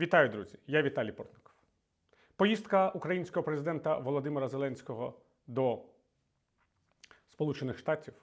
Вітаю, друзі! Я Віталій Портников. Поїздка українського президента Володимира Зеленського до Сполучених Штатів,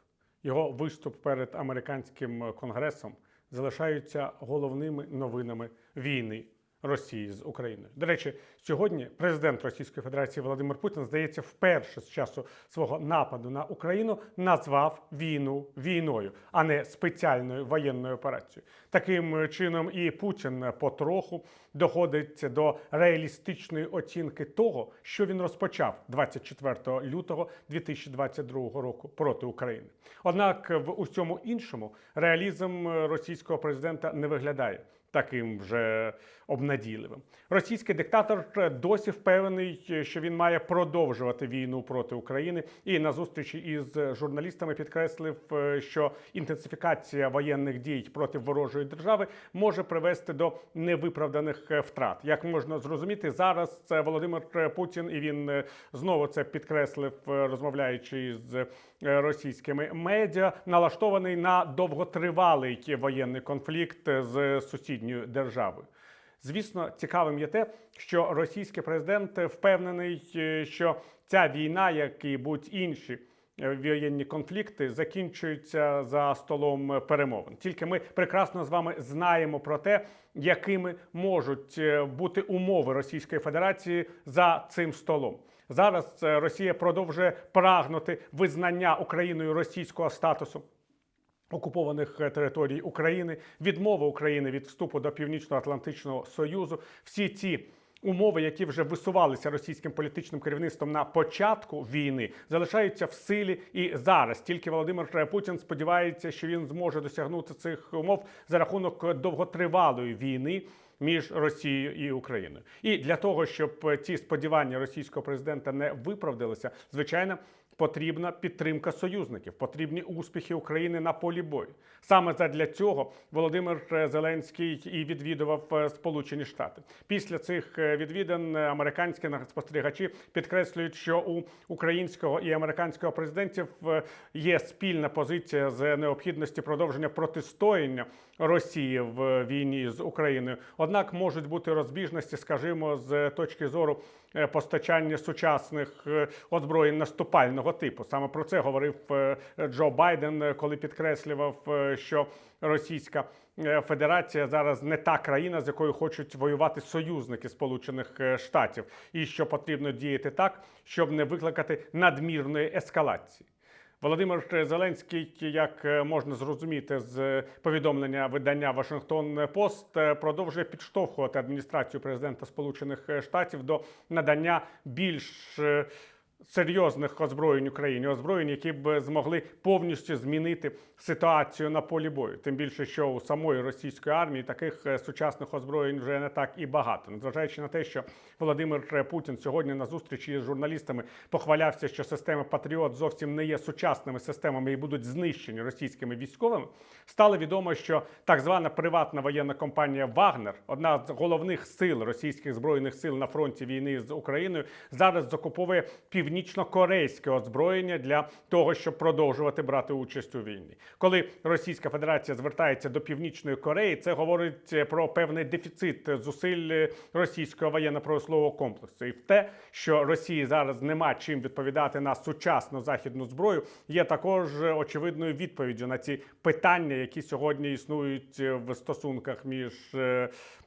його виступ перед американським конгресом залишаються головними новинами війни Росії з Україною. До речі, сьогодні президент Російської Федерації Володимир Путін, здається, вперше з часу свого нападу на Україну назвав війну війною, а не спеціальною воєнною операцією. Таким чином, і Путін потроху доходить до реалістичної оцінки того, що він розпочав 24 лютого 2022 року проти України. Однак в усьому іншому реалізм російського президента не виглядає таким вже обнадійливим. Російський диктатор досі впевнений, що він має продовжувати війну проти України, і на зустрічі із журналістами підкреслив, що інтенсифікація воєнних дій проти ворожої держави може привести до невиправданих втрат. Як можна зрозуміти, зараз це Володимир Путін, і він знову це підкреслив, розмовляючи з російськими медіа, налаштований на довготривалий воєнний конфлікт з сусідньою державою. Звісно, цікавим є те, що російський президент впевнений, що ця війна, як і будь-інші воєнні конфлікти, закінчуються за столом перемовин. Тільки ми прекрасно з вами знаємо про те, якими можуть бути умови Російської Федерації за цим столом. Зараз Росія продовжує прагнути визнання Україною російського статусу окупованих територій України, відмова України від вступу до Північно-Атлантичного Союзу. Всі ці умови, які вже висувалися російським політичним керівництвом на початку війни, залишаються в силі і зараз. Тільки Володимир Путін сподівається, що він зможе досягнути цих умов за рахунок довготривалої війни. Між Росією і Україною, і для того, щоб ці сподівання російського президента не виправдалися, звичайно, потрібна підтримка союзників, потрібні успіхи України на полі бою. Саме задля цього Володимир Зеленський і відвідував Сполучені Штати. Після цих відвідин американські спостерігачі підкреслюють, що у українського і американського президентів є спільна позиція з необхідності продовження протистояння Росії в війні з Україною. Однак можуть бути розбіжності, скажімо, з точки зору постачання сучасних озброєнь наступального типу. Саме про це говорив Джо Байден, коли підкреслював, що Російська Федерація зараз не та країна, з якою хочуть воювати союзники Сполучених Штатів, і що потрібно діяти так, щоб не викликати надмірної ескалації. Володимир Зеленський, як можна зрозуміти з повідомлення видання Вашингтон Пост, продовжує підштовхувати адміністрацію президента Сполучених Штатів до надання більш серйозних озброєнь Україні, озброєнь, які б змогли повністю змінити ситуацію на полі бою. Тим більше, що у самої російської армії таких сучасних озброєнь вже не так і багато. Незважаючи на те, що Володимир Путін сьогодні на зустрічі з журналістами похвалявся, що системи Патріот зовсім не є сучасними системами і будуть знищені російськими військовими. Стало відомо, що так звана приватна воєнна компанія Вагнер, одна з головних сил російських збройних сил на фронті війни з Україною, зараз закуповує північно-корейське озброєння для того, щоб продовжувати брати участь у війні. Коли Російська Федерація звертається до Північної Кореї, це говорить про певний дефіцит зусиль російського воєнно-промислового комплексу. І в те, що Росії зараз нема чим відповідати на сучасну західну зброю, є також очевидною відповіддю на ці питання, які сьогодні існують в стосунках між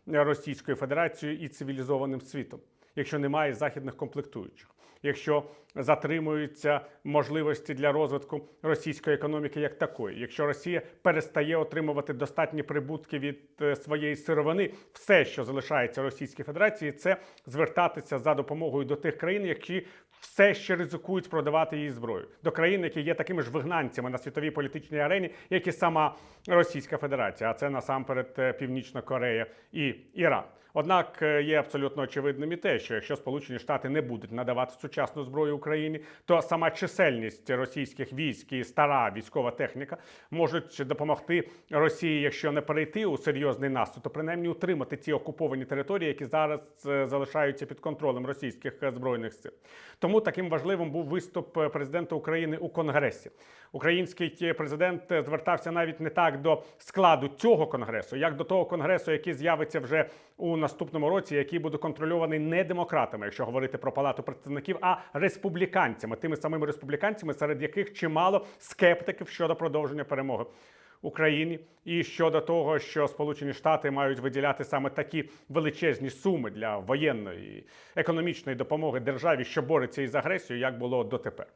Російською Федерацією і цивілізованим світом, якщо немає західних комплектуючих. Якщо затримуються можливості для розвитку російської економіки як такої, якщо Росія перестає отримувати достатні прибутки від своєї сировини, все, що залишається Російській Федерації, це звертатися за допомогою до тих країн, які все ще ризикують продавати її зброю. До країн, які є такими ж вигнанцями на світовій політичній арені, як і сама Російська Федерація, а це насамперед Північна Корея і Іран. Однак є абсолютно очевидним і те, що якщо Сполучені Штати не будуть надавати сучасну зброю Україні, то сама чисельність російських військ і стара військова техніка можуть допомогти Росії, якщо не перейти у серйозний наступ, то принаймні утримати ті окуповані території, які зараз залишаються під контролем російських збройних сил. Тому таким важливим був виступ е, президента України у Конгресі. Український е, президент е, звертався навіть не так до складу цього конгресу, як до того конгресу, який з'явиться вже у наступному році, який буде контрольований не демократами, якщо говорити про палату представників, а республіканцями, тими самими республіканцями, серед яких чимало скептиків щодо продовження перемоги. Україні і щодо того, що Сполучені Штати мають виділяти саме такі величезні суми для воєнної економічної допомоги державі, що бореться із агресією, як було дотепер.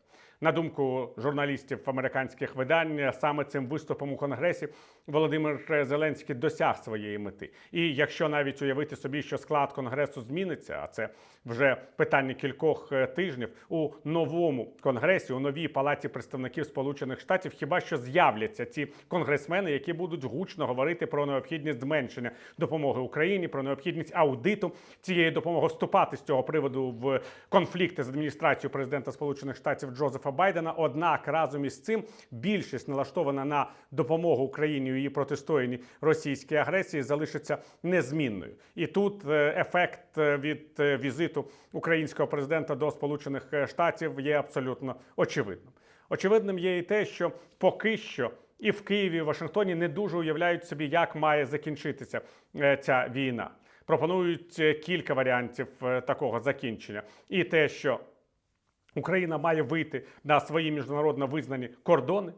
На думку журналістів американських видань, саме цим виступом у конгресі Володимир Зеленський досяг своєї мети. І якщо навіть уявити собі, що склад конгресу зміниться, а це вже питання кількох е, тижнів у новому конгресі, у новій палаті представників Сполучених Штатів, хіба що з'являться ці конгресмени, які будуть гучно говорити про необхідність зменшення допомоги Україні, про необхідність аудиту цієї допомоги вступати з цього приводу в конфлікти з адміністрацією президента Сполучених Штатів Джозефа Байдена. Однак разом із цим більшість налаштована на допомогу Україні у її протистоянні російській агресії залишиться незмінною. І тут е, ефект е, від е, візиту українського президента до Сполучених Штатів є абсолютно очевидним. Очевидним є і те, що поки що. І в Києві, і в Вашингтоні не дуже уявляють собі, як має закінчитися ця війна. Пропонують кілька варіантів такого закінчення. І те, що Україна має вийти на свої міжнародно визнані кордони.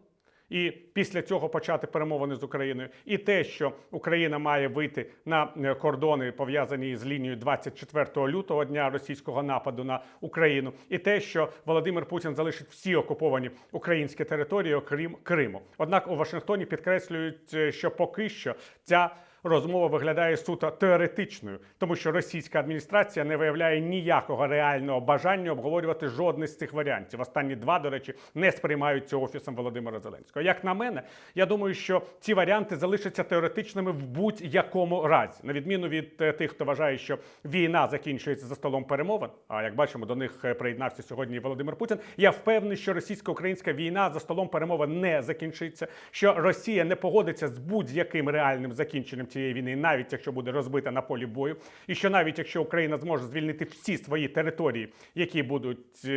І після цього почати перемовини з Україною, і те, що Україна має вийти на е, кордони, пов'язані з лінією 24 лютого дня російського нападу на Україну, і те, що Володимир Путін залишить всі окуповані українські території, окрім Криму. Однак у Вашингтоні підкреслюють, е, що поки що ця розмова виглядає суто теоретичною, тому що російська адміністрація не виявляє ніякого реального бажання обговорювати жодний з цих варіантів. Останні два, до речі, не сприймаються офісом Володимира Зеленського. Як на мене, я думаю, що ці варіанти залишаться теоретичними в будь-якому разі, на відміну від е, тих, хто вважає, що війна закінчується за столом перемовин. А як бачимо, до них е, приєднався сьогодні Володимир Путін. Я впевнений, що російсько-українська війна за столом перемовин не закінчиться, що Росія не погодиться з будь-яким реальним закінченням цієї війни, навіть якщо буде розбита на полі бою, і що навіть якщо Україна зможе звільнити всі свої території, які будуть.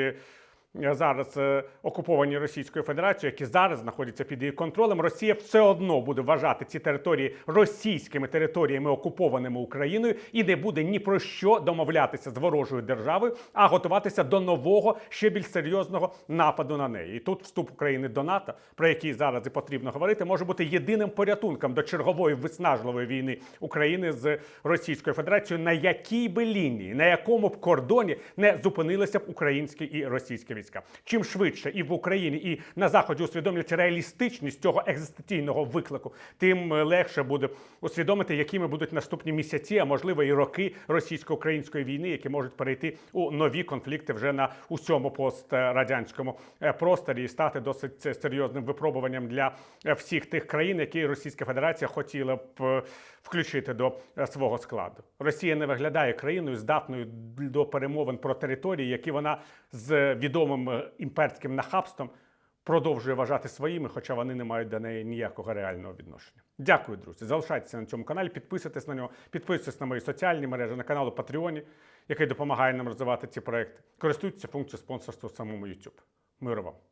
Е, Зараз е, окуповані Російською Федерацією, які зараз знаходяться під її контролем, Росія все одно буде вважати ці території російськими територіями, окупованими Україною, і не буде ні про що домовлятися з ворожою державою, а готуватися до нового ще більш серйозного нападу на неї. І тут вступ України до НАТО, про який зараз і потрібно говорити, може бути єдиним порятунком до чергової виснажливої війни України з Російською Федерацією, на якій би лінії, на якому б кордоні не зупинилися б українські і російські війська. Чим швидше і в Україні, і на заході усвідомлять реалістичність цього екзистенційного виклику, тим е, легше буде усвідомити, якими будуть наступні місяці, а можливо і роки російсько-української війни, які можуть перейти у нові конфлікти вже на усьому пострадянському е, просторі і стати досить е, серйозним випробуванням для всіх тих країн, які Російська Федерація хотіла б включити до свого складу. Росія не виглядає країною здатною до перемовин про території, які вона з відомим е, імперським нахабством продовжує вважати своїми, хоча вони не мають до неї ніякого реального відношення. Дякую, друзі. Залишайтеся на цьому каналі, підписуйтесь на нього, підписуйтесь на мої соціальні мережі, на канал у Патреоні, який допомагає нам розвивати ці проекти. Користуйтеся функцією спонсорства в самому YouTube. Миру вам!